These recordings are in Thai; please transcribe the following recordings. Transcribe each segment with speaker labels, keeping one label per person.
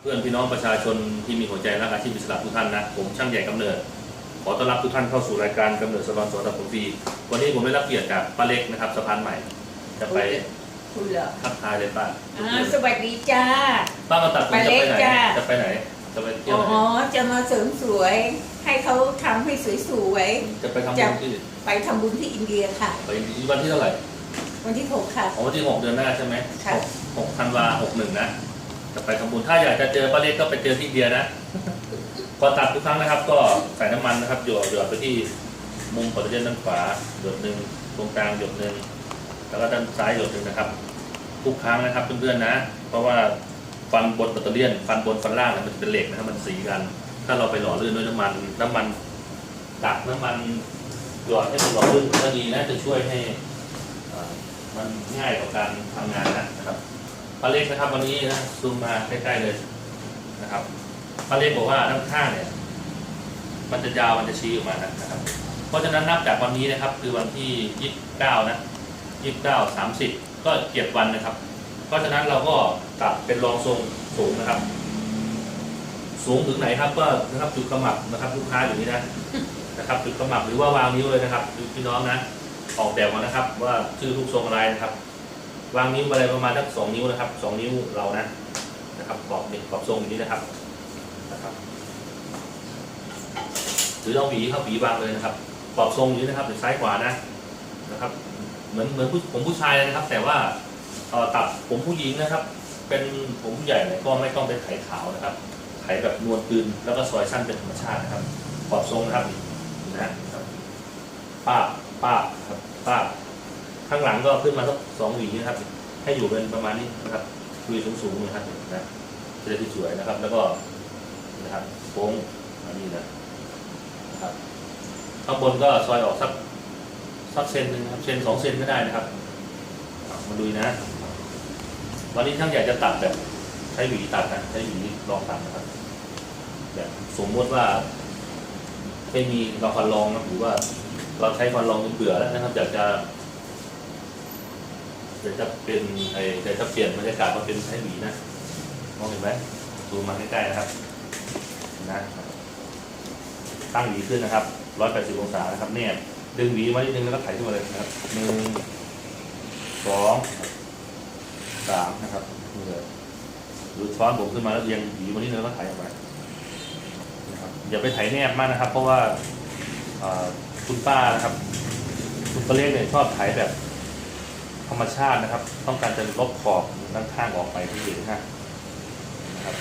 Speaker 1: เพื่อนพี่น้องประชาชนที่มีหัวใจรักอาชีพอิสระทุกท่านนะผมช่างใหญ่กำเนิด ขอต้อนรับทุกท่านเข้าสู่รายการกำเนิดสลอนสอนตัดผมฟรีวันนี้ผมได้รับเกียรติจากป้าเล็กนะครับสะพานใหม่ จะไป
Speaker 2: คุณเหรอ
Speaker 1: ทักทายเลยป้า
Speaker 2: อ่าสวัสดีจ้า
Speaker 1: ป้ามาตัดผมจะไปไหน
Speaker 2: ป้าเล็กจ้ะ
Speaker 1: จะไปไหนจะไปเที่ยว
Speaker 2: อ๋อ
Speaker 1: ไหน
Speaker 2: จะมาเสริมสวย ให้เขาทำให้สวย
Speaker 1: จะไปทำบุญที่
Speaker 2: ๆไปทำบุญที่อินเดียค่ะ
Speaker 1: ไปวันที่เท่าไหร่
Speaker 2: วันที่หกค่ะ
Speaker 1: ของวันที่หกเดือนหน้าใช่ไหม
Speaker 2: ค่ะ
Speaker 1: หกธันวาหกหนึ่งนะ จะไปทำบุญถ้าอยากจะเจอป้าเล็กก็ไปเจอที่เดียนะก่อตัดทุกครั้งนะครับ ก็ใส่น้ำมันนะครับหยดหยดไปที่มุมปัตเตอร์เลียนด้านขวาหยดหนึ่งตรงกลางหยดหนึ่งแล้วก็ด้านซ้ายหยดหนึ่งนะครับ ทุกครั้งนะครับเพื่อนๆนะ เพราะว่าฟันบนปัตเตอร์เลียนฟันบนฟันล่างมันเป็นเหล็กนะครับมันสีกัน ถ้าเราไปหล่อลื่นด้วยน้ำมัน น้ำมันดักน้ำมันหยอดให้มันหล่อลื่นก็ดีนะจะช่วยให้มันง่ายต่อการทำงานนะครับ ป้าเล็กนะครับวันนี้นะซูมมาใกล้ๆเลยนะครับป้าเล็กบอกว่าด้านข้างเนี่ย มันจะยาวมันจะชี้ออกมานะครับ เพราะฉะนั้นนับจากวันนี้นะครับ คือวันที่ยี่สิบเก้านะยี่สิบเก้าสามสิบก็เจ็ดวันนะครับ เพราะฉะนั้นเราก็ตัดเป็นรองทรงสูงนะครับ สูงถึงไหนครับก็นะครับจุดขมับนะครับลูกค้าอยู่นี่นะนะครับจุดขมับหรือว่าวางนิ้วเลยนะครับดูพี่น้องนะออกแบบมานะครับ ว่าชื่อทุกทรงอะไรนะครับ วางนิ้วอะไรประมาณสักสองนิ้วนะครับสองนิ้วเรานะนะครับขอบเนี่ยขอบทรงอย่างนี้นะครับนะครับหรือเราหวีครับหวีวางเลยนะครับขอบทรงอยู่นี้นะครับหรือซ้ายขวานะนะครับเหมือนเหมือนผมผู้ชายนะครับ แต่ว่าเอ่อตัดผมผู้หญิงนะครับ เป็นผมผู้ใหญ่เนี่ยก็ไม่ต้องเป็นไขขาวนะครับไขแบบนวลคืนแล้วก็ซอยสั้นเป็นธรรมชาตินะครับขอบทรงนะครับนะครับป้าป้าครับป้าบ ข้างหลังก็ขึ้นมาสักสองหวีนะครับ ให้อยู่เป็นประมาณนี้นะครับคุยสูงๆนะครับนะจะได้ที่สวยนะครับ แล้วก็นะครับโค้งอันนี้นะนะครับข้างบนก็ซอยออกสักสักเซนหนึ่งครับเซนสองเซนก็ได้นะครับมาดูนะ วันนี้ช่างอยากจะตัดแบบใช้หวีตัดนะใช้หวีลองตัดนะครับแบบสมมติว่า ไม่มีเราฟันรองนะหรือว่าเราใช้ฟันรองจนเบื่อแล้วนะครับอยากจะ อยากจะเป็นไอ้อยากจะเปลี่ยนบรรยากาศมาเป็นใช้หวีนะมองเห็นไหมดูมาใกล้ๆนะครับนะตั้งหวีขึ้นนะครับ180องศานะครับเนี่ยดึงหวีมานิดนึงแล้วก็ไถขึ้นมาเลยนะครับหนึ่งสองสามนะครับนี่เลยหรือช้อนผมขึ้นมาแล้วเรียงหวีมานิดนึงแล้วก็ไถออกมานะครับอย่าไปไถแนบมากนะครับ เพราะว่าคุณป้านะครับ คุณป้าเล็กเนี่ยชอบไถแบบ ธรรมชาตินะครับ ต้องการจะลบขอบด้านข้างออกไปที่เห็นนะครับ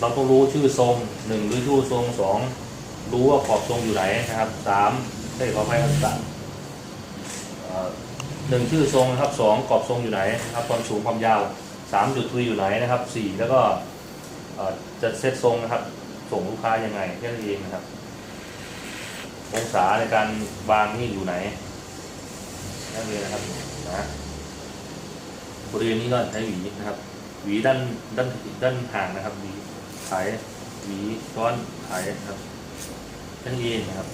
Speaker 1: เราต้องรู้ชื่อทรงหนึ่งรู้ชื่อทรงสองรู้ว่าขอบทรงอยู่ไหนนะครับสามได้ขออภัยครับสามหนึ่งชื่อทรงนะครับสองขอบทรงอยู่ไหนนะครับความสูงความยาวสามจุดทุยอยู่ไหนนะครับสี่แล้วก็จะเซตทรงนะครับ ส่งลูกค้ายังไงแค่นั้นเองนะครับ องศาในการวางนี่อยู่ไหน นะบนะบริเวณนี้ก็ใช้หวีนะครับ หวีด้านด้านด้านห่างนะครับ หวีไถหวีช้อนไถครับแค่นี้เองนะครับ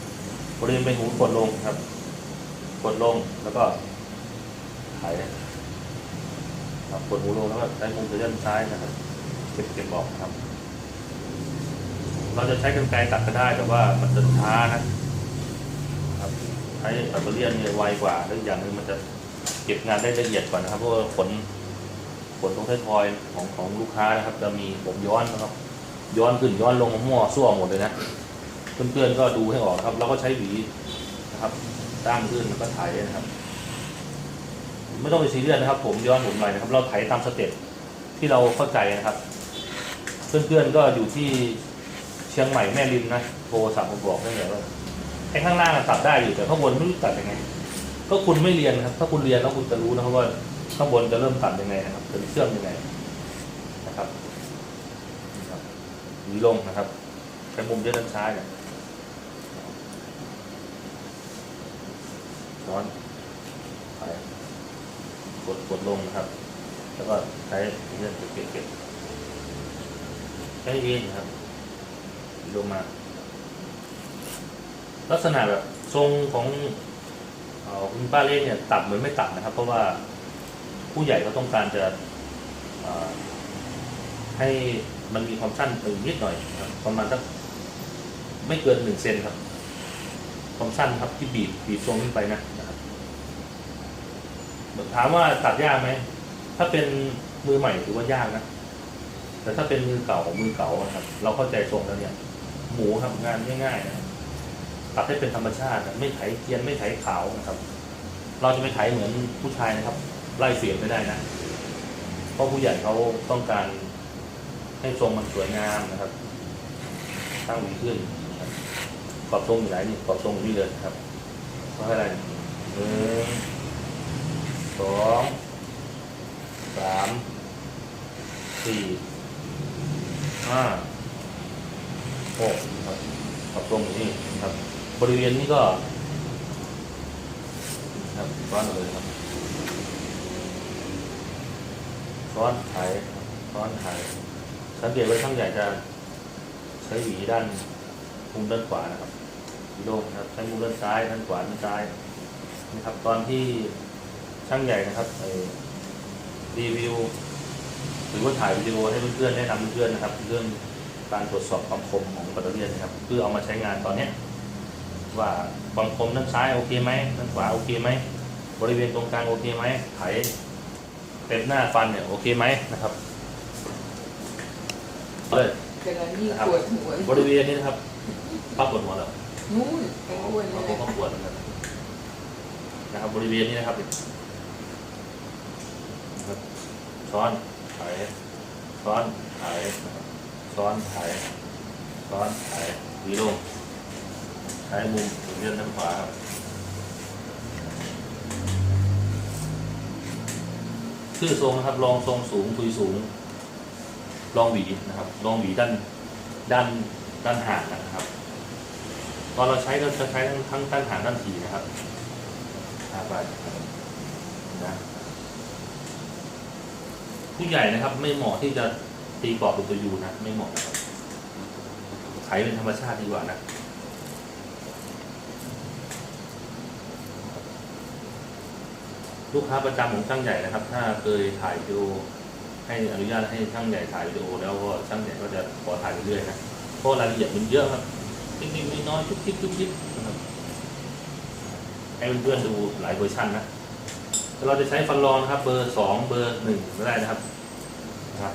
Speaker 1: บริเวณใบหูกดลงครับ กดลงแล้วก็ไถครับกดหูลงแล้วก็ใช้มุมไปด้านซ้ายนะครับเก็บเก็บออกครับ เราจะใช้กรรไกรตัดก็ได้แต่ว่ามันจะช้านะครับใช้แบตเตอรี่เนี่ยไวกว่าแล้วอีกอย่างหนึงมันจะ เก็บงานได้ละเอียดกว่านะครับ เพราะว่าขนผลตรงท้ายทอยของของลูกค้านะครับ จะมีผมย้อนนะครับ ย้อนขึ้นย้อนลงมั่วซั่วหมดเลยนะเพื่อนๆก็ดูให้ออกครับเราก็ใช้หวีนะครับตั้งขึ้นแล้วก็ไถนะครับ ไม่ต้องไปซีเรียสนะครับ ผมย้อนผมหน่นะครับ เราไถตามสเต็ปที่เราเข้าใจนะครับ เพื่อนๆก็อยู่ที่เชียงใหม่แม่ริมนะโทรสั่งผมบอกได้เลยว่าไอ้ข้างล่างตัดได้อยู่แต่ข้างบนไม่รู้ตัดยังไง ก็คุณไม่เรียนครับ ถ้าคุณเรียนแล้วคุณจะรู้นะครับว่าข้างบนจะเริ่มตัดยังไงนะครับจะเชื่อมยังไงนะครับนี่ครับหวีลงนะครับใช้มุมเยอะด้านซ้ายเนี่ยช้อนไปกดกดลงนะครับ แล้วก็ใช้เลื่อนเก็บเก็บใช้เองนครับลงมา ลักษณะแบบทรงของ คุณป้าเล่เนี่ยตัดเหมือนไม่ตัดนะครับ เพราะว่าผู้ใหญ่เขาต้องการจะให้มันมีความสั้นไปนิดหน่อยครับประมาณสักไม่เกินหนึ่งเซนครับ ความสั้นครับที่บีบบีบทรงขึ้นไปนะนะครับถามว่าตัดยากไหมถ้าเป็นมือใหม่ถือว่ายากนะแต่ถ้าเป็นมือเก่ามือเก่าอะครับ เราเข้าใจทรงแล้วเนี่ย หมูทำงานง่ายๆนะ ตัดให้เป็นธรรมชาติ ไม่ไถเกียนไม่ไถขาวนะครับ เราจะไปไถเหมือนผู้ชายนะครับ ไล่เสียบไม่ได้นะ เพราะผู้ใหญ่เขาต้องการให้ทรงมันสวยงามนะครับตั้งหวีขึ้นนะครับกรอบทรงอยู่ไหนนี่กรอบทรงอยู่นี่เลยครับเพราะอะไรหนึ่งสองสามสี่ห้าหกครับกรอบทรงอยู่นี่นะครับ บริเวณนี้ก็ครับร้อนเลยครับซ้อนไถซ้อนไถสังเกตว่าช่างใหญ่จะใช้หวีด้านมุมด้านขวานะครับวีโล่งนะครับใช้มุมด้านซ้ายด้านขวาด้านซ้ายนะครับ ตอนที่ช่างใหญ่นะครับไอรีวิวหรือว่าถ่ายวิดีโอให้เพื่อนๆแนะนำเพื่อนๆนะครับ เรื่องการตรวจสอบความคมของแบตเตอรี่นะครับ เพื่อเอามาใช้งานตอนเนี้ ว่าความคมด้านซ้ายโอเคไหมด้านขวาโอเคไหมบริเวณตรงกลางโอเคไหมไถเต็มหน้าฟันเนี่ยโอเคไหมนะครับเลย
Speaker 2: แต่ละนี่
Speaker 1: นะครับ
Speaker 2: ปวดหัว
Speaker 1: บริเวณนี้นะครับป้าปวดหัวเหรอ
Speaker 2: นู่นไปอ้วน
Speaker 1: บาง
Speaker 2: เล
Speaker 1: คน
Speaker 2: ย
Speaker 1: ก็ปวดเหมือนกันนะครับบริเวณนี้นะครับนะครับช้อนไถช้อนไถนะครับช้อนไถช้อนไถวีลง ใช้มุมเลื่อนด้านขวาครับชื่อทรงนะครับรองทรงสูงทุยสูงลองหวีนะครับลองหวีด้านด้านด้านห่างนะครับ ตอนเราใช้ก็จะใช้ทั้งทั้งด้านห่างด้านถีนะครับหาไปนะผู้ใหญ่นะครับ ไม่เหมาะที่จะตีกรอบเป็นตัวยูนะ ไม่เหมาะนะครับไถเป็นธรรมชาติดีกว่านะ ลูกค้าประจำของช่างใหญ่นะครับ ถ้าเคยถ่ายวิดีโอให้อนุญาตให้ช่างใหญ่ถ่ายวิดีโอแล้วก็ช่างใหญ่ก็จะขอถ่ายเรื่อยๆนะเพราะรายละเอียดมันเยอะครับนิดๆน้อยๆทุกทิศทุกทิศนะครับให้เพื่อนๆดูหลายเวอร์ชันนะเราจะใช้ฟันรองนครับ เบอร์สองเบอร์หนึ่งก็ได้นะครับครับ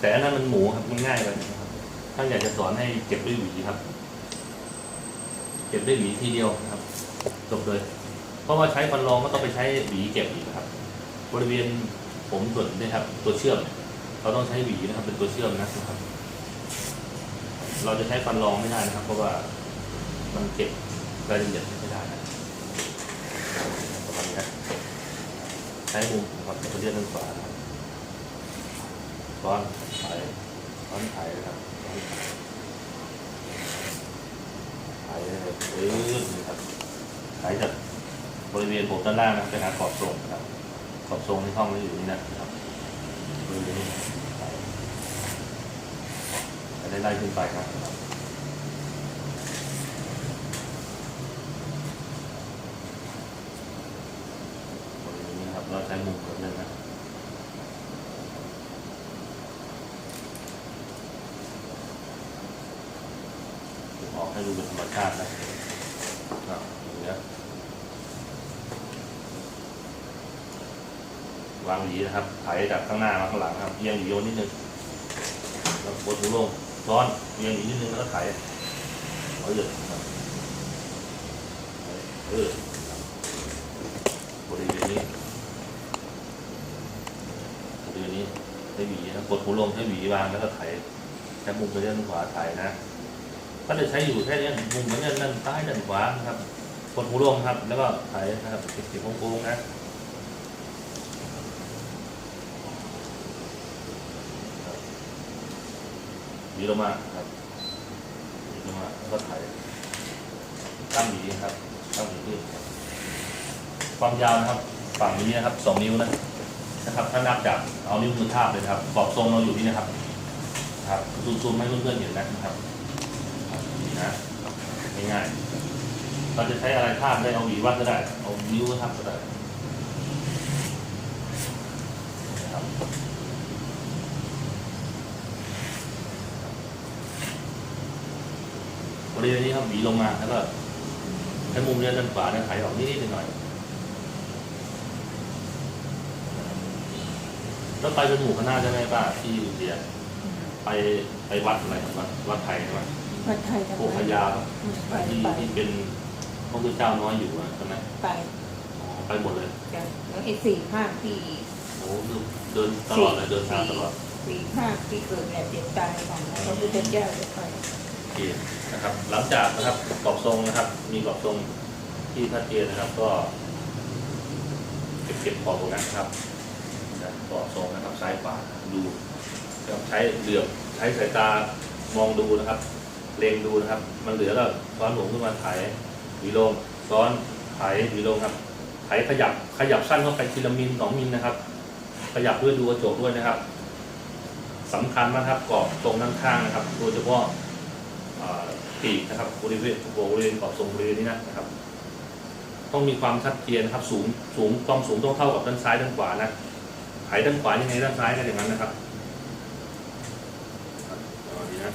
Speaker 1: แต่อันนั้นมันหมูครับมันง่ายไปนะครับช่างใหญ่จะสอนให้เก็บด้วยหวีครับ เก็บด้วยหวีทีเดียวครับจบเลย เพราะว่าใช้ฟันรองก็ต้องไปใช้หวีเก็บอีกนะครับ บริเวณผมส่วนนี้ครับ ตัวเชื่อม เราต้องใช้หวีนะครับ เป็นตัวเชื่อมนะครับ เราจะใช้ฟันรองไม่ได้นะครับ เพราะว่ามันเก็บรายละเอียดไม่ได้นะประมาณนี้นะใช้มุมครับเป็นเรียนด้านขวานะครับซ้อนไถซ้อนไถนะครับซ้อนไถไถเลยเออนี่ครับไถจาก บริเวณผมด้านล่างนะเป็นหาขอบทรงนะครับขอบทรงที่ห้องนี้อยู่นี่นะครับบริเวณนี้ไปได้ไล่ขึ้นไปครับบริเวณนี้ครับเราใช้มุมแบบนั้นนะออกให้ดูเป็นธรรมชาตินะอะอย่างเงี้ย วางหวีนะครับไถจากข้างหน้ามาข้างหลังครับเอียงหวีโยนนิดนึงแล้วกดหูลงซ้อนเอียงหวีนิดนึงแล้วก็ไถเอาเยอะครับเออบริเวณนี้บริเวณนี้ใช้หวีนะกดหูลงใช้หวีวางแล้วก็ไถใช้มุมไปด้านขวาไถนะ ก็จะใช้อยู่แค่นี้มุมเหมือนกันด้านซ้ายด้านขวานะครับกดหูลงครับ แล้วก็ไถนะครับติดๆโค้งๆนะ หวีลงมาครับหวีลงมาแล้วก็ไถตั้งหวีครับตั้งหวีขึ้นครับความยาวนะครับ ฝั่งนี้นะครับสองนิ้วนะนะครับ ถ้านับจากเอานิ้วมือทาบเลยครับกรอบทรงเราอยู่นี่นะครับ ครับซูมๆให้เพื่อนๆเห็นนะครับนี่นะง่ายๆเราจะใช้อะไรทาบได้เอาหวีวัดก็ได้ เอานิ้วทาบก็ได้นะครับ ริเวณนี้ครับหวีลงมาแล้วก็ให้มุมเนี้ยด้านขวาเนี่ยไถออกนิดๆหน่อยๆแล้วไปจนหมู่คณะใช่ไหมป้าที่อินเดียไปไปวัดอะไรครับวัดวัดไทยใช่ไหม
Speaker 2: วัดไทยทำ
Speaker 1: โพ
Speaker 2: ไม
Speaker 1: พยาครับ
Speaker 2: ไป
Speaker 1: ที่
Speaker 2: ไป
Speaker 1: ที่เป็นพระพุทธเจ้าน้อยอยู่อะใช่ไหม
Speaker 2: ไป
Speaker 1: อ๋อไปหมดเลย
Speaker 2: จ้ะแล้วไอ้สี่ภาคที่
Speaker 1: โอ้โหเดินตลอดเลยเดินทางตลอด
Speaker 2: สี่ภาคที่เกิดแก่เจ็บตายของพระพุทธเจ้าจะไป
Speaker 1: โอเคนะครับ หลังจากนะครับกรอบทรงนะครับ มีกรอบทรงที่ชัดเจนนะครับ ก็เก็บเก็บขอบตรงนั้นนะครับกรอบทรงนะครับซ้ายขวาดูนะใช้เหลือบใช้สายตามองดูนะครับเล็งดูนะครับ มันเหลือก็ซ้อนหลงขึ้นมาไถวีลงซ้อนไถวีลงครับไถขยับขยับสั้นเข้าไปทีละมิลสองมิลนะครับ ขยับด้วยดูกระจกด้วยนะครับสำคัญมากครับกรอบตรงด้านข้างนะครับโดยเฉพาะ ปีกนะครับบริเวณบริเวณกรอบทรงบริเวณนี้นะครับ ต้องมีความชัดเจนนะครับ สูงสูงความสูงต้องเท่ากับด้านซ้ายด้านขวานะไถด้านขวายังไงด้านซ้ายก็อย่างนั้นนะครับครับเอาดีนะ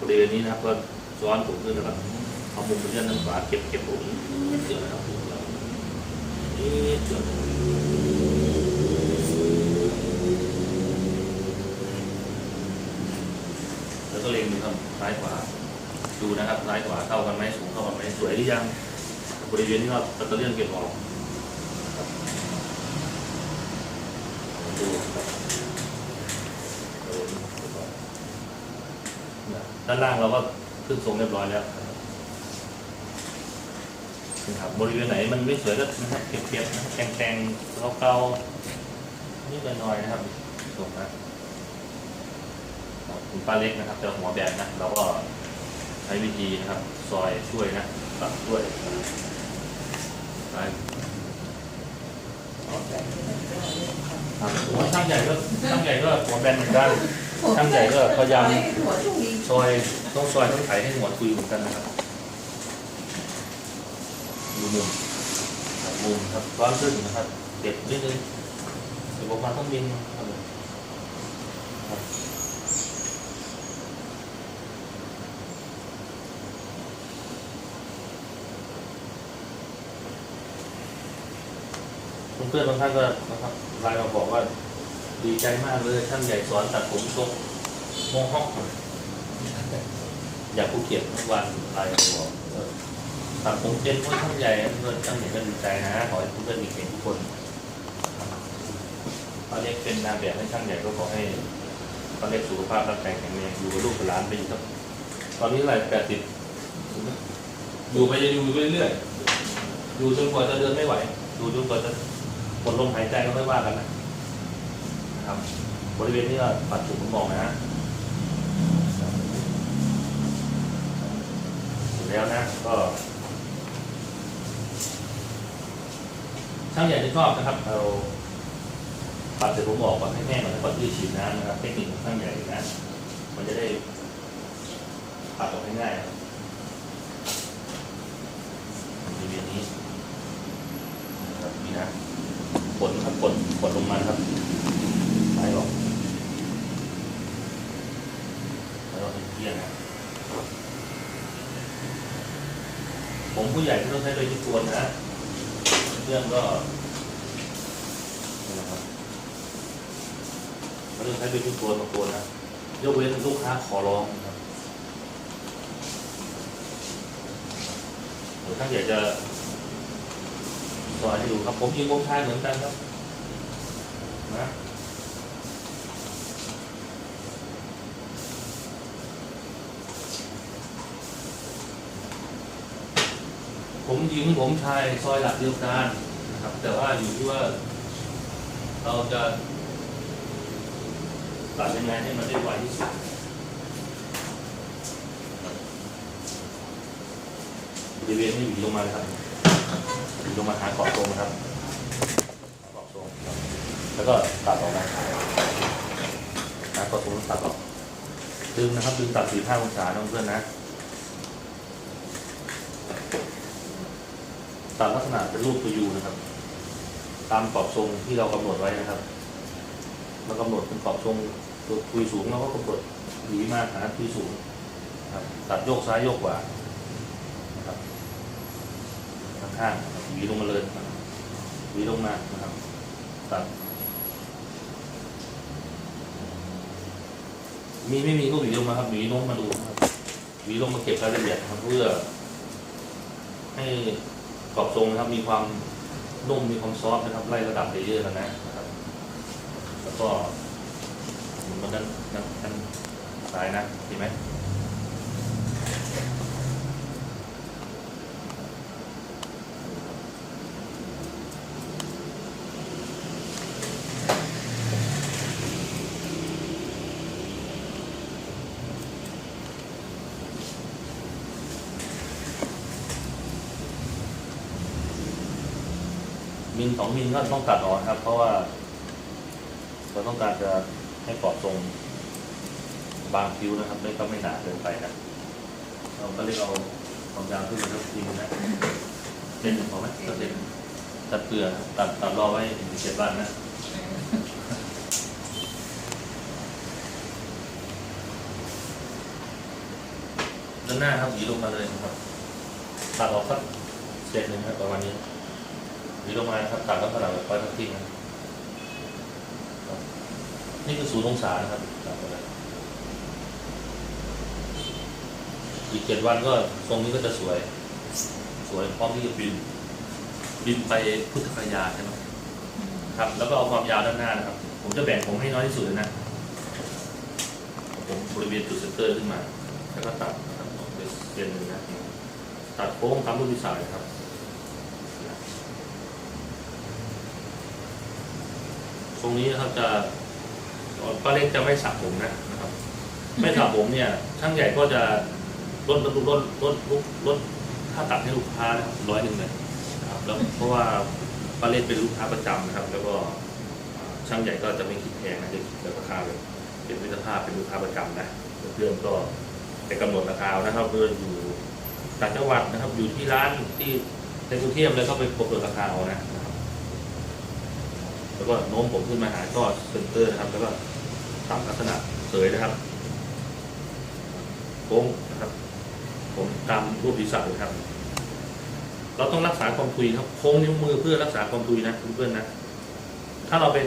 Speaker 1: บริเวณนี้นะครับก็ซ้อนสูงขึ้นนะครับเอามุมเป็นเลื่อนด้านขวาเก็บเก็บผมนิดเดียวนะครับนิดเดียวนิดเดียวแล้ว ก็เล็งดูครับซ้ายขวา ดูนะครับซ้ายขวาเท่ากันไหมสูงเท่ากันไหมสวยหรือยัง บริเวณที่เราตัดเลื่อนเก็บออกดูด้านล่างเราก็ขึ้นทรงเรียบร้อยแล้วนะครับบริเวณไหนมันไม่สวยก็นะครับเก็บๆนะครับแต่งๆเกาๆนิดหน่อยๆนะครับตรงนะ คุณป้าเล็กนะครับจะหัวแบบนะเราก็ใช้วิธีนะครับ ซอยช่วยนะตัดด้วยใช่
Speaker 2: ครับ
Speaker 1: ครับโอ้ช่างใหญ่ก็ช่างใหญ่ก็หัวแบนเหมือนกันช่างใหญ่ก็พยายามซอยต้องซอยต้องไถให้หัวคุยเหมือนกันนะครับดูมุมมุมครับร้อนขึ้นนะครับเด็ดนิดนึงเดี๋ยวผมมาต้องบินครับ เพื่อนๆบางท่านก็นะครับไลน์มาบอกว่า ดีใจมากเลยช่างใหญ่สอนตัดผมทรงโมฮอคอยากผู้เขียนทุกวันไลน์มาบอกเออตัดผมเป็นเพราะช่างใหญ่เพื่อนช่างใหญ่ก็ดีใจนะขอให้เพื่อนๆมีเก่งทุกคนเขาเรียกเป็นนางแบบให้ช่างใหญ่ก็ขอให้เขาเรียกสุขภาพร่างกายแข็งแรงอยู่กับลูกกับหลานไปอีกครับตอนนี้เท่าไหร่แปดสิบอยู่ไปจะอยู่ไปเรื่อยๆอยู่จนกว่าจะเดินไม่ไหว อยู่จนกว่าจะหม ดลมหายใจก็ไม่ว่ากันนะนะครับบริเวณนี้ก็ปัดจุดผมบอกนะเสร็จแล้วนะก็ช่างใหญ่ที่ชอบนะครับเราปัดเสร็จผมบอกก่อนให้แห้งก่อนแล้วก่อนที่จะฉีดน้ำนะครับเทคนิคของช่างใหญ่นะมันจะได้ปัดออกง่ายๆครับบริเวณนี้นะครับนี่นะกดครับ กดลงมานครับไปหรอกแล้วเราเป็นเที่ยงนะผมผู้ใหญ่ที่ต้องใช้โดยที่ควรนะเรื่องก็นะครับไม่ต้องใช้โดยที่ควรมาควรนะยกเว้นลูกค้าขอร้องนะครับหรือถ้าอยากจะสอนให้ดูครับผมยิงวงชายเหมือนกันครับ นะผมหญิงผมชายซอยหลักเดียวกันนะครับ แต่ว่าอยู่ที่ว่า เราจะตัดยังไงให้มันได้ไวที่สุดบริเวณนี้อยู่ลงมาเลยครับอยู่ลงมาหาขอบตรงนะครับขอบตรงครับ แล้วก็ตัดออกมาหาขอบตรงตัดออกดึงนะครับดึงตัดสี่ห้าองศานะเพื่อนนะ ตามลักษณะเป็นรูปตัวยูนะครับ ตามกรอบทรงที่เรากำหนดไว้นะครับเรากำหนดเป็นกรอบทรงตัวทุยสูงเราก็กำหนดหวีมากหาทุยสูงครับตัดโยกซ้ายโยกขวาครับข้างๆหวีลงมาเลยหวีลงมานะครับตัด มีไม่มีก็หวีลงมาครับหวีลงมาดูครับหวีลงมาเก็บรายละเอียดครับเพื่อ ให้กรอบทรงนะครับ มีความนุ่มมีความซอฟนะครับ ไล่ระดับเลเยอร์กันนะครับ แล้วก็มันนั้นด้านด้านสายนะเห็นไหม สองมิลก็ต้องตัดออกครับ เพราะว่าเราต้องการจะให้กรอบทรงบางคิ้วนะครับไม่ก็ไม่หนาเกินไปนะเราก็เรียกเอาความยาวขึ้นมาสักทีนะเส้นหนึ่งพอไหมตัดเส้นตัดเกลือกตัดตัดรอไว้เจ็ดวันนะด้านหน้าครับหวีลงมาเลยนะครับตัดออกสักเศษหนึ่งครับประมาณนี้ หวีลงมาครับตัดลักษณะแบบไว้ทักที่นะนี่คือศูนย์องศานะครับตัดไปแล้วอีกเจ็ดวันก็ทรงนี้ก็จะสวย สวยพร้อมที่จะบิน บินไปพุทธคยาใช่ไหมครับ แล้วก็เอาความยาวด้านหน้านะครับ ผมจะแบ่งผมให้น้อยที่สุดนะ ผมบริเวณจุดเซนเตอร์ขึ้นมา แล้วก็ตัดนะครับเป็นเส้นหนึ่งนะตัดโค้งตามรูปที่สายนะครับ ต รงนี้นะครับจะป้าเล็กจะไม่สระผมนะนะครับ ไม่สระผมเนี่ย ช่างใหญ่ก็จะลดลดลดลดลดลดค่าตัดให้ลูกค้านะครับร้อยหนึ่งเลยนะครับ แล้วเพราะว่าป้าเล็กเป็นลูกค้าประจำนะครับ แล้วก็อ่าช่างใหญ่ก็จะไม่คิดแพงนะจะคิดราคาแบบเป็นมิตรภาพเป็นลูกค้าประจำนะเพื่อนๆก็ไปกำหนดราคาเอานะครับเพื่ออยู่ต่างจังหวัดนะครับ อยู่ที่ร้านที่ในกรุงเทพเลยก็ไปกำหนดราคาเอานะนะครับ แล้วก็โน้มผมขึ้นมาหาจอเซนเตอร์นะครับ แล้วก็ทำลักษณะเสยนะครับโค้งนะครับ ผมตามรูปศีรษะเลยครับ เราต้องรักษาความทุยครับโค้งนิ้วมือเพื่อรักษาความทุยนะเพื่อนๆนะถ้าเราไป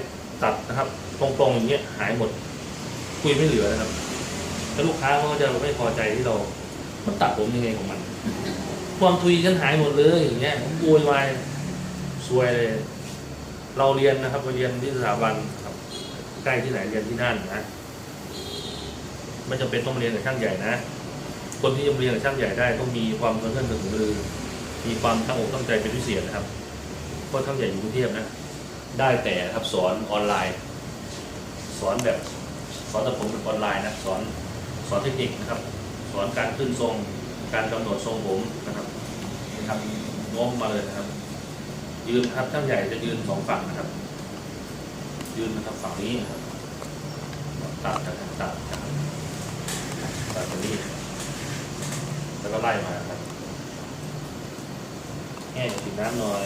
Speaker 1: ตัดนะครับ ตรงๆอย่างเงี้ยหายหมดคุยไม่เหลือนะครับแล้วลูกค้าเขาก็จะไม่พอใจที่เรามันตัดผมยังไงของมัน ความทุยฉันหายหมดเลยอย่างเงี้ยผมโวยวายซวยเลย เราเรียนนะครับเราเรียนที่สถาบันครับ ใกล้ที่ไหนเรียนที่นั่นนะไม่จำเป็นต้องเรียนกับช่างใหญ่นะ คนที่จะเรียนกับช่างใหญ่ได้ต้องมีความเพื่อนกระหือมีความตั้งอกตั้งใจเป็นพิเศษนะครับเพราะช่างใหญ่อยู่กรุงเทพนะ ได้แต่ครับสอนออนไลน์ สอนแบบสอนแต่ผมเป็นออนไลน์นะสอนสอนเทคนิคนะครับ สอนการขึ้นทรง การกำหนดทรงผมนะครับนะครับโน้มมาเลยนะครับ ยืนครับช่างใหญ่จะยืนสองฝั่งนะครับ ยืนนะครับฝั่งนี้ครับตัดนะครับตัดนะครับตัดตรงนี้ แล้วก็ไล่มาครับแห้งฉีน้ำหน่อย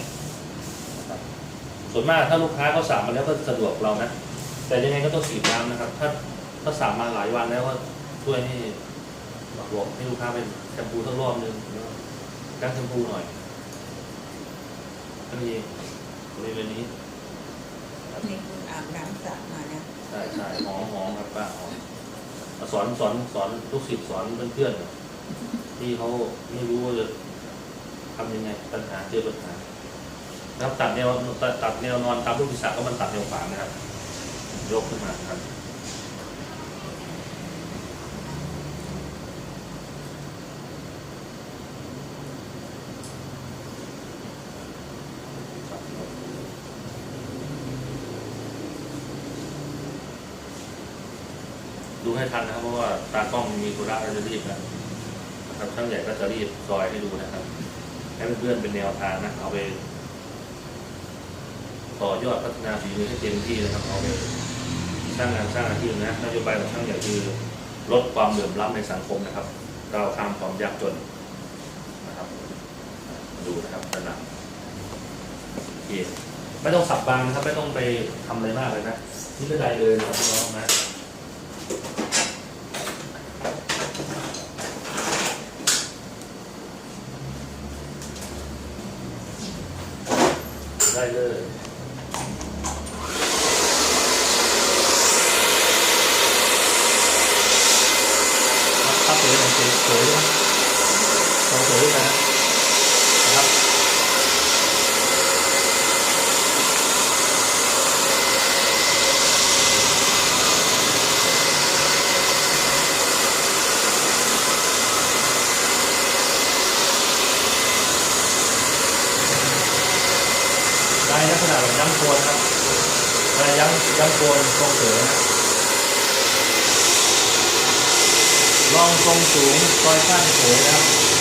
Speaker 1: ส่วนมากถ้าลูกค้าเขาสั่งมาแล้วก็สะดวกเรานะ แต่ยังไงก็ต้องฉีน้ำนะครับ ถ้าถ้าสั่งมาหลายวันแล้วก็ช่วยให้บอกให้ลูกค้าเป็นแชมพูสักรอบนึงแล้วล้างแชมพูหน่อย ก็มีบริเวณนี้
Speaker 2: นี่คุณอาบน้ำสระมานะ
Speaker 1: ใช่ใช่หอมหอมครับป้าหอมสอนสอนสอนลูกศิษย์สอนเพื่อนๆที่เขาไม่รู้ว่าจะทำยังไงปัญหาเจอปัญหานะครับตัดแนวตัดตัดแนวนอนตามรูปศีรษะก็มันตัดแนวขวางนะครับ ยกขึ้นมาครับ ดูให้ทันนะครับเพราะว่าตากล้องมีธุ ระเราจะรีบนะนะครับช่างใหญ่ก็จะรีบซอยให้ดูนะครับ ให้เพื่อนๆเป็นแนวทางนะเอาไป ต่อยอดพัฒนาฝีมือให้เต็มที่นะครับเอาไปสร้างงานสร้างอาชีพนะนโยบายของช่างใหญ่คือลดความเหลื่อมล้ำในสังคมนะครับ เราวข้ามความยากจนนะครับ ดูนะครับด้านหลังโอเคไม่ต้องสับบางนะครับ ไม่ต้องไปทำอะไรมากเลยนะ นี่ก็ได้เลยนะครับพี่น้องนะ สวยด้วยทรงสวยด้วยกันนะนะครับ ได้ลักษณะแบบย้ำโคนครับได้ย้ำย้ำโคนทรงเสริมลองทรงสูงซอยสั้นเฉยนะครับ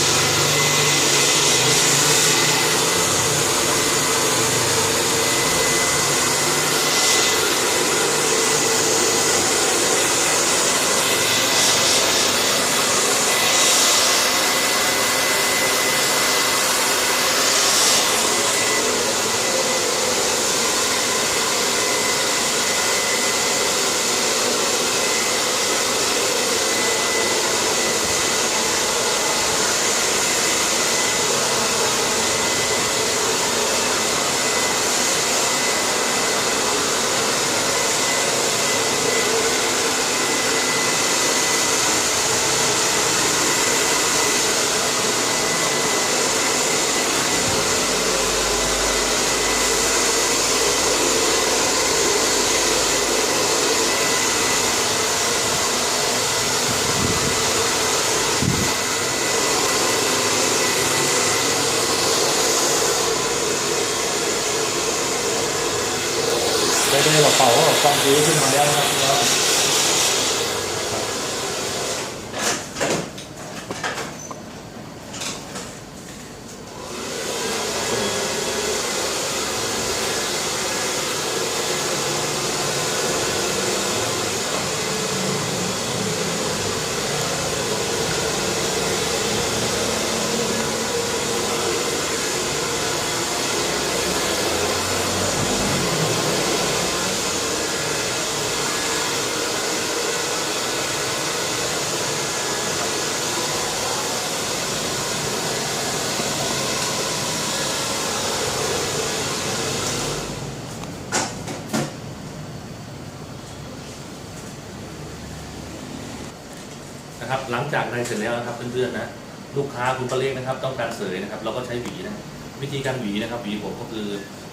Speaker 1: หลังจากได้เสร็จแล้วนะครับเพื่อนๆนะลูกค้าคุณป้าเล็กนะครับ ต้องการเสยนะครับ เราก็ใช้หวีนะวิธีการหวีนะครับหวีผมก็คือ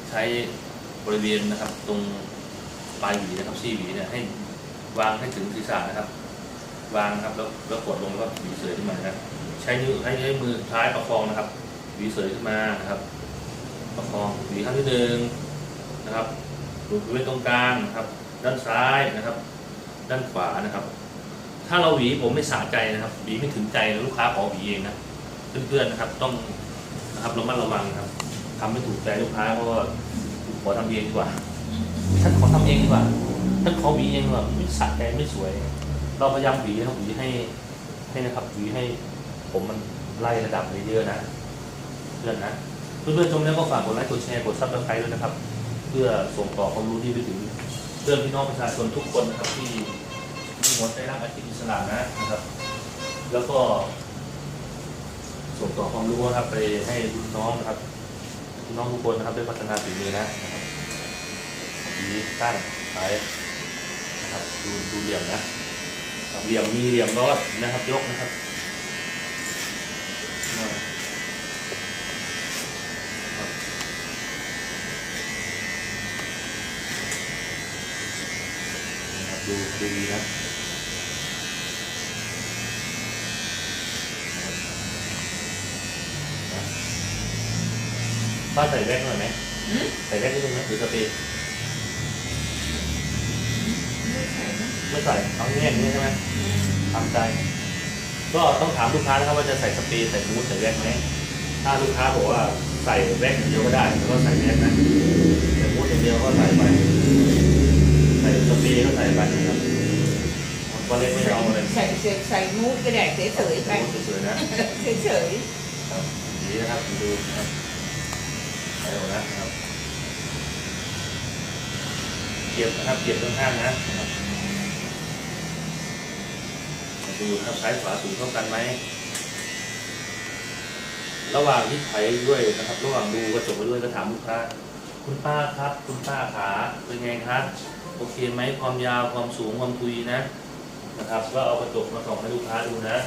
Speaker 1: ใช้บริเวณนะครับ ตรงปลายหวีนะครับซี่หวีเนี่ยให้วางให้ถึงศีรษะนะครับ วางนะครับแล้วแล้วกดลงแล้วก็หวีเสยขึ้นมานะครับใช้นิ้วให้ใช้มือท้ายประคองนะครับ หวีเสยขึ้นมานะครับ ประคองหวีครั้งที่หนึ่งนะครับดูบริเวณตรงกลางนะครับ ด้านซ้ายนะครับ ด้านขวานะครับ ถ้าเราหวีผมไม่สะใจนะครับหวีไม่ถึงใจลูกค้าขอหวีเองนะเพื่อนๆนะครับ ต้องนะครับระมัดระวังครับทำไม่ถูกใจลูกค้าก็ขอทำเองดีกว่าท่านขอทำเองดีกว่าท่านขอหวีเองดีกว่าไม่สะใจไม่สวย เราพยายามหวีนะครับหวีให้ให้นะครับหวีให้ผมมันไล่ระดับเยอะๆนะเพื่อนนะเพื่อนๆชมแล้วก็ฝากกดไลค์กดแชร์กดซับสไครต์ด้วยนะครับ เพื่อส่งต่อความรู้ที่ไปถึงเพื่อนพี่น้องประชาชนทุกคนนะครับที่ มีหัวใจรักอาชีพอิสระนะนะครับ แล้วก็ส่งต่อความรู้นะครับ ไปให้ลูกน้องนะครับลูกน้องทุกคนนะครับได้พัฒนาฝีมือนะครับดีตั้งสายนะครับดูดูเหลี่ยมนะเหลี่ยมมีเหลี่ยมรอดนะครับ ยกนะครับนะครับดูดูดีนะ ป้าใส่แว่นหน่อยไหม
Speaker 2: อืม
Speaker 1: ใส่แว่นนิดนึงไหมหรือสเปรย์
Speaker 2: ไม่ใส่นะ
Speaker 1: ไม่ใส่เอาแง่อย่างนี้ใช่ไหม
Speaker 2: อืม
Speaker 1: ทำใจ ก็ต้องถามลูกค้านะครับว่าจะใส่สเปรย์ใส่มูสใส่แว่นไหมถ้าลูกค้าบอกว่าใส่แว่นอย่างเดียวก็ได้แล้วก็ใส่แว่นนะใส่มูสอย่างเดียวก็ใส่ไป ใส่สเปรย์ก็ใส่ไปนะครับวันเล็กไม่เอาเลย
Speaker 2: ใส่ใส่ใส่มูดก็ได้เฉยๆไป
Speaker 1: มูสสวยๆนะ
Speaker 2: เฉย
Speaker 1: ครับดีนะครับดูนะครับไป เอานะครับ เก็บนะครับ เก็บข้างนะนะครับมาดูครับซ้ายขวาสูงเท่ากันไหม ระหว่างที่ไถด้วยนะครับ ระหว่างดูกระจกไปด้วยก็ถามลูกค้า คุณป้าครับ คุณป้าขาเป็นไงครับโอเคไหมความยาวความสูงความทุยนะนะครับ ก็เอากระจกมาส่องให้ลูกค้าดูนะ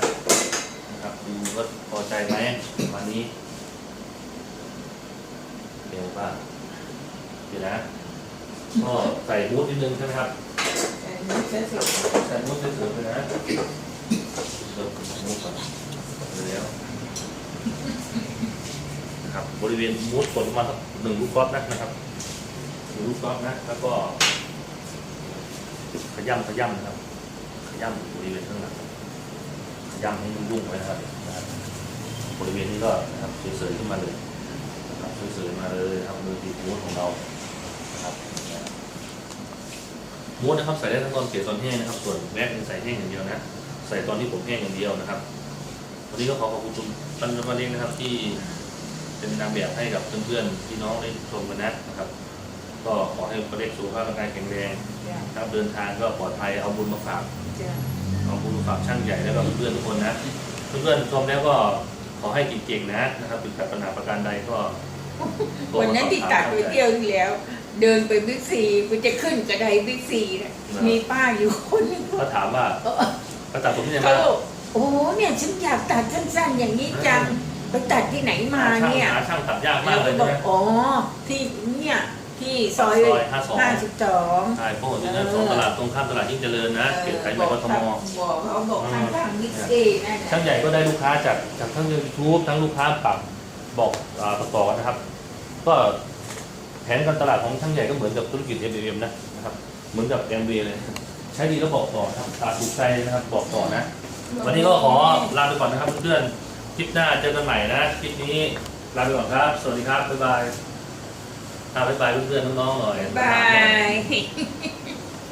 Speaker 1: นะครับดูว่าพอใจไหมวันนี้ เดี๋ยวป่ะเดี๋ยวนะก็ใส่มูดนิดนึงใช่ไหมครับ
Speaker 2: แต่นี่เสื้อสี
Speaker 1: ใส่มูดเสริมๆไปนะเสริมมูดก่อนแล้วนะครับบริเวณมูดกดลมาหนึ่งลูกกอล์ฟนะนะครับหนึ่งลูกกอล์ฟนะ แล้วก็ ขย้ำขย้ำนะครับ ขย้ำบริเวณข้างหลังขย้ำให้ยุ่งๆไว้นะครับ บริเวณนี้ก็นะครับเสยๆขึ้นมาเลย เสยๆมาเลยครับมือตีมูดของเรานะครับมูดนะครับใส่ได้ทั้งตอนเปียตอนแห้งนะครับ ส่วนแว็กซ์ใส่แห้งอย่างเดียวนะ ใส่ตอนที่ผมแห้งอย่างเดียวนะครับ วันนี้ก็ขอขอบคุณคุณปันมาเลี้งนะครับที่เป็นนางแบบให้กับเพื่อนๆพี่น้องได้ชมกันนะนะครับ ก็ขอให้ประเด็กสุขภาพร่างกายแข็งแรงครับเดินทางก็ปลอดภัยเอาบุญมาฝากเอาบุญมาฝากช่างใหญ่แล้วก็เพื่อนๆทุกคนนะเพื่อนๆชมแล้วก็ขอให้เก่งๆนะนะครับติดขัดปัญหาประการใดก็
Speaker 2: วัน
Speaker 1: มา
Speaker 2: นั้นที่ตัดไปเที่ยวที่แล้ว เดินไปบิ๊กซีไปจะขึ้นกระไดบิ๊กซีนะมีป้าอยู่คนหนึง
Speaker 1: เขาถามว่า
Speaker 2: เออ
Speaker 1: เขาตัดผมที่ไหน
Speaker 2: เขา
Speaker 1: มา
Speaker 2: บอกโอ้เนี่ยฉันอยากตัดสั้นๆอย่างนี้จังไปตัดที่ไหนมา
Speaker 1: หาช่าง
Speaker 2: เนี่ย
Speaker 1: หาช่างตัดยากมา
Speaker 2: แล้
Speaker 1: ก
Speaker 2: ว
Speaker 1: เล
Speaker 2: ก็
Speaker 1: ย
Speaker 2: บ
Speaker 1: ใช่
Speaker 2: อก
Speaker 1: ไหม
Speaker 2: อ๋อที่เนี่ยที่ซอย
Speaker 1: ซอย52
Speaker 2: ห้าสิบสอง
Speaker 1: ใช่เพราะว่าที่นั่นสองตลาดตรงข้ามตลาดยิ่งเจริญนะเขตสายไหมกทม
Speaker 2: บอกเขาบอกทางทางบิ๊กซีนั่น
Speaker 1: ช่างใหญ่ก็ได้ลูกค้าจากจากทั้งยูทูบทั้งลูกค้าปรับบอกอ่าต่อๆกันนะครับ ก็แผนการตลาดของช่างใหญ่ก็เหมือนกับธุรกิจ m อ m นะนะครับ เหมือนกับ m อ a เลย ใช้ดีแล้วบอกต่อนะครับตลาดถูกใจนะครับบอกต่อนะ วันนี้ก็ขอลาไปก่อนนะครับเพื่อนๆคลิปหน้าเจอกันใหม่นะคลิปนี้ลาไปก่อนครับ สวัสดีครับบ๊ายบายลาบ๊ายบายเพื่อนๆน้องๆหน่อย
Speaker 2: บาย